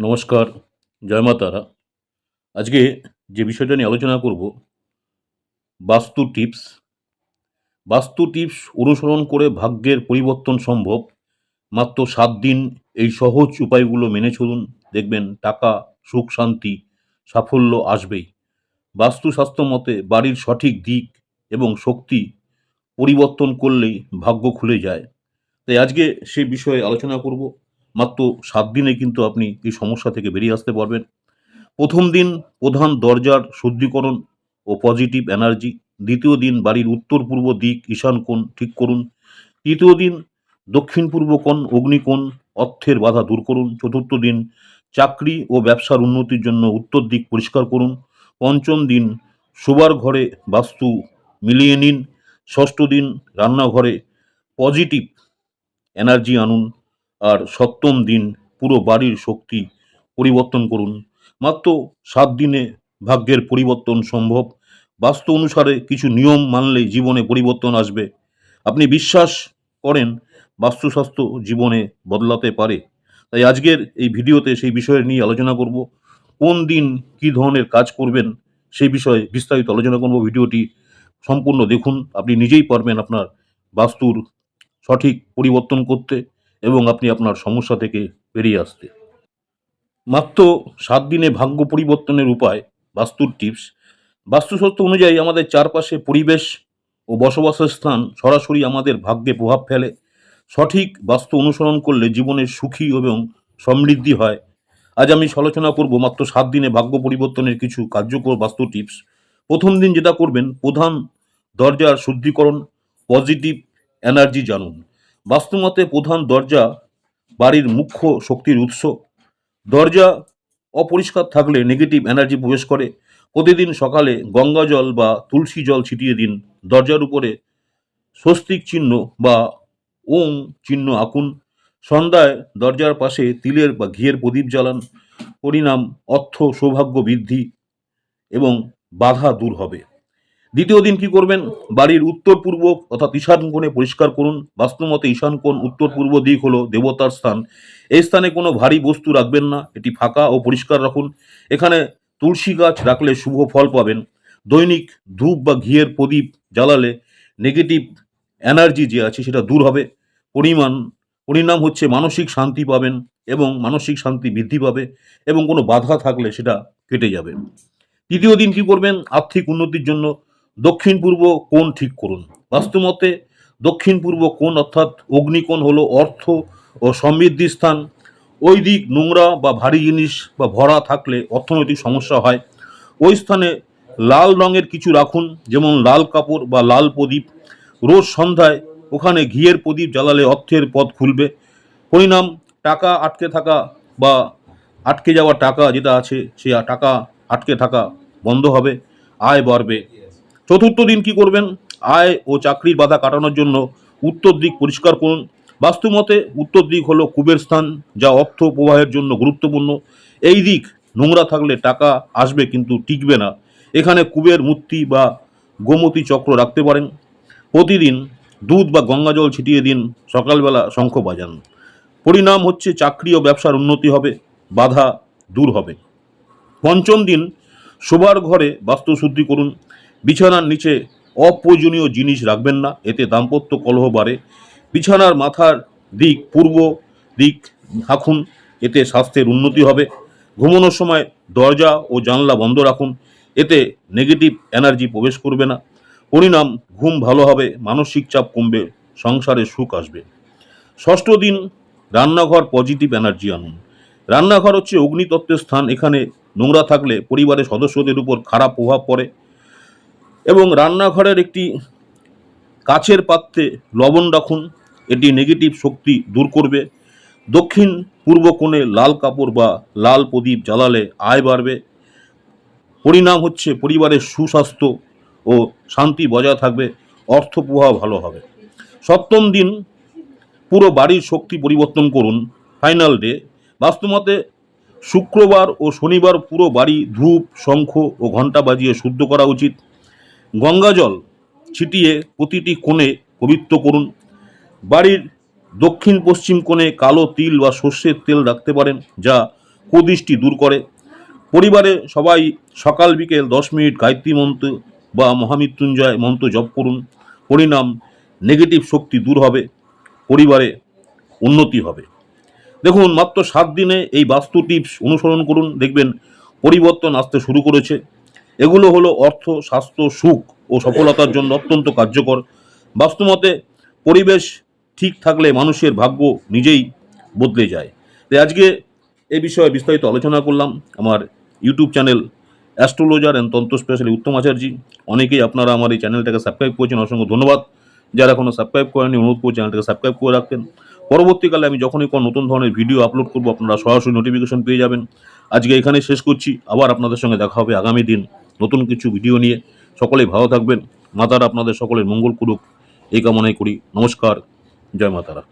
নমস্কার, জয় মা তারা। আজকে যে বিষয়টা নিয়ে আলোচনা করব, বাস্তু টিপস। বাস্তু টিপস অনুসরণ করে ভাগ্যের পরিবর্তন সম্ভব। মাত্র সাত দিন এই সহজ উপায়গুলো মেনে চলুন। দেখবেন টাকা, সুখ, শান্তি, সাফল্য আসবেই। বাস্তুশাস্ত্র মতে বাড়ির সঠিক দিক এবং শক্তি পরিবর্তন করলেই ভাগ্য খুলে যায়। তাই আজকে সেই বিষয়ে আলোচনা করব। মাত্র সাত দিনে কিন্তু আপনি এই সমস্যা থেকে বেরিয়ে আসতে পারবেন। প্রথম দিন প্রধান দরজার শুদ্ধিকরণ ও পজিটিভ এনার্জি। দ্বিতীয় দিন বাড়ির উত্তর পূর্ব দিক ঈশান কোণ ঠিক করুন। তৃতীয় দিন দক্ষিণ পূর্ব কোণ অগ্নিকোণ অর্থের বাধা দূর করুন। চতুর্থ দিন চাকরি ও ব্যবসার উন্নতির জন্য উত্তর দিক পরিষ্কার করুন। পঞ্চম দিন শোবার ঘরে বাস্তু মিলিয়ে নিন। ষষ্ঠ দিন রান্নাঘরে পজিটিভ এনার্জি আনুন। আর সপ্তম দিন পুরো বাড়ির শক্তি পরিবর্তন করুন। মাত্র সাত দিনে ভাগ্যের পরিবর্তন সম্ভব। বাস্তু অনুসারে কিছু নিয়ম মানলেই জীবনে পরিবর্তন আসবে। আপনি বিশ্বাস করেন, বাস্তুশাস্ত্র জীবনে বদলাতে পারে। তাই আজকের এই ভিডিওতে সেই বিষয়ে নিয়ে আলোচনা করব। কোন দিন কী ধরনের কাজ করবেন সেই বিষয়ে বিস্তারিত আলোচনা করব। ভিডিওটি সম্পূর্ণ দেখুন। আপনি নিজেই পারবেন আপনার বাস্তুর সঠিক পরিবর্তন করতে। এবং আপনি আপনার সমস্যা থেকে বেরিয়ে আসতে। মাত্র সাত দিনে ভাগ্য পরিবর্তনের উপায়, বাস্তুর টিপস। বাস্তুশাস্ত্র অনুযায়ী আমাদের চারপাশে পরিবেশ ও বসবাসের স্থান সরাসরি আমাদের ভাগ্যে প্রভাব ফেলে। সঠিক বাস্তু অনুসরণ করলে জীবনের সুখী এবং সমৃদ্ধি হয়। আজ আমি আলোচনা করব মাত্র সাত দিনে ভাগ্য পরিবর্তনের কিছু কার্যকর বাস্তু টিপস। প্রথম দিন যেটা করবেন, প্রধান দরজার শুদ্ধিকরণ, পজিটিভ এনার্জি জানুন। বাস্তুমতে প্রধান দরজা বাড়ির মুখ্য শক্তির উৎস। দরজা অপরিষ্কার থাকলে নেগেটিভ এনার্জি প্রবেশ করে। প্রতিদিন সকালে গঙ্গা জল বা তুলসী জল ছিটিয়ে দিন। দরজার উপরে স্বস্তিক চিহ্ন বা ওম চিহ্ন আঁকুন। সন্ধ্যায় দরজার পাশে তিলের বা ঘিয়ের প্রদীপ জ্বালান। পরিণাম অর্থ সৌভাগ্য বৃদ্ধি এবং বাধা দূর হবে। দ্বিতীয় দিন কি করবেন? বাড়ির উত্তর পূর্ব অর্থাৎ ঈশান কোণে পরিষ্কার করুন। বাস্তুমতে ঈশান কোণ উত্তর পূর্ব দিক হলো দেবতার স্থান। এই স্থানে কোনো ভারী বস্তু রাখবেন না। এটি ফাঁকা ও পরিষ্কার রাখুন। এখানে তুলসী গাছ রাখলে শুভ ফল পাবেন। দৈনিক ধূপ বা ঘিয়ের প্রদীপ জ্বালালে নেগেটিভ এনার্জি যে আছে সেটা দূর হবে। পরিমাণ, পরিণাম হচ্ছে মানসিক শান্তি পাবেন এবং মানসিক শান্তি বৃদ্ধি পাবে এবং কোনো বাধা থাকলে সেটা কেটে যাবে। তৃতীয় দিন কি করবেন? আর্থিক উন্নতির জন্য দক্ষিণ পূর্ব কোণ ঠিক করুন। বাস্তুমতে দক্ষিণ পূর্ব কোণ অর্থাৎ অগ্নিকোণ হলো অর্থ ও সমৃদ্ধির স্থান। ওই দিক নোংরা বা ভারী জিনিস বা ভরা থাকলে অর্থনৈতিক সমস্যা হয়। ওই স্থানে লাল রঙের কিছু রাখুন, যেমন লাল কাপড় বা লাল প্রদীপ। রোজ সন্ধ্যায় ওখানে ঘিয়ের প্রদীপ জ্বালালে অর্থের পথ খুলবে। পরিণাম, টাকা আটকে থাকা বা আটকে যাওয়া টাকা যেটা আছে, সে টাকা আটকে থাকা বন্ধ হবে, আয় বাড়বে। চতুর্থ দিন কি করবেন? আয় ও চাকরির বাধা কাটানোর জন্য উত্তর দিক পরিষ্কার করুন। বাস্তুমতে উত্তর দিক হলো কুবের স্থান, যা অর্থ প্রবাহের জন্য গুরুত্বপূর্ণ। এই দিক নোংরা থাকলে টাকা আসবে কিন্তু টিকবে না। এখানে কুবের মূর্তি বা গোমতী চক্র রাখতে পারেন। প্রতিদিন দুধ বা গঙ্গা জল ছিটিয়ে দিন, সকালবেলা শঙ্খ বাজান। পরিণাম হচ্ছে চাকরি ও ব্যবসার উন্নতি হবে, বাধা দূর হবে। পঞ্চম দিন, শোবার ঘরে বাস্তু শুদ্ধি করুন। বিছানার নিচে অপ্রয়োজনীয় জিনিস রাখবেন না, এতে দাম্পত্য কলহ বাড়ে। বিছানার মাথার দিক পূর্ব দিক রাখুন এতে স্বাস্থ্যের উন্নতি হবে। ঘুমানোর সময় দরজা ও জানলা বন্ধ রাখুন, এতে নেগেটিভ এনার্জি প্রবেশ করবে না। পরিণাম ঘুম ভালো হবে, মানসিক চাপ কমবে, সংসারে সুখ আসবে। ষষ্ঠ দিন, রান্নাঘর পজিটিভ এনার্জি আনুন। রান্নাঘর হচ্ছে অগ্নিতত্ত্বের স্থান, এখানে নোংরা থাকলে পরিবারের সদস্যদের উপর খারাপ প্রভাব পড়ে। এবং রান্নাঘরের একটি কাচের পাত্রে লবণ রাখুন। এটি নেগেটিভ শক্তি দূর করবে। দক্ষিণ পূর্ব কোণে লাল কাপড় বা লাল প্রদীপ জ্বালালে আয় বাড়বে। পরিণাম হচ্ছে পরিবারের সুস্বাস্থ্য ও শান্তি বজায় থাকবে। অর্থ ভালো হবে। সপ্তম দিন পুরো বাড়ির শক্তি পরিবর্তন করুন। Final day. বাস্তুমতে শুক্রবার ও শনিবার পুরো বাড়ি ধূপ, শঙ্খ ও ঘণ্টা বাজিয়ে শুদ্ধ করা উচিত। গঙ্গাজল ছিটিয়ে প্রতিটি কোণে পবিত্র করুন। বাড়ির দক্ষিণ পশ্চিম কোণে কালো তিল বা সর্ষের তেল রাখতে পারেন, যা কুদৃষ্টি দূর করে। পরিবারে সবাই সকাল বিকেল দশ মিনিট গায়ত্রী মন্ত্র বা মহামৃত্যুঞ্জয় মন্ত্র জপ করুন। পরিণাম নেগেটিভ শক্তি দূর হবে, পরিবারে উন্নতি হবে। দেখুন, মাত্র সাত দিনে এই বাস্তু টিপস অনুসরণ করুন। দেখবেন পরিবর্তন আসতে শুরু করেছে। এগুলো হলো অর্থ, স্বাস্থ্য, সুখ ও সফলতার জন্য অত্যন্ত কার্যকর। বাস্তুমতে পরিবেশ ঠিক থাকলে মানুষের ভাগ্য নিজেই বদলে যায়। তাই আজকে এ বিষয়ে বিস্তারিত আলোচনা করলাম। আমার YouTube channel astrologer and tantra specially Uttam Acharjee. অনেকেই আপনারা আমার এই চ্যানেলটাকে সাবস্ক্রাইব করেছেন, অসংখ্য ধন্যবাদ। যারা এখনও সাবস্ক্রাইব করেনি অনুরোধ করে চ্যানেলটাকে সাবস্ক্রাইব করে রাখতেন পরবর্তীকালে আমি যখনই কোনো নতুন ধরনের ভিডিও আপলোড করব, আপনারা সরাসরি নোটিফিকেশন পেয়ে যাবেন। আজকে এখানে শেষ করছি। আবার আপনাদের সঙ্গে দেখা হবে আগামী দিন। নতুন কিছু ভিডিও নিয়ে সকলেই ভালো থাকবেন। মাতারা আপনাদের সকলের মঙ্গল করুক। এই কামনাই করি। নমস্কার। জয় মাতারা।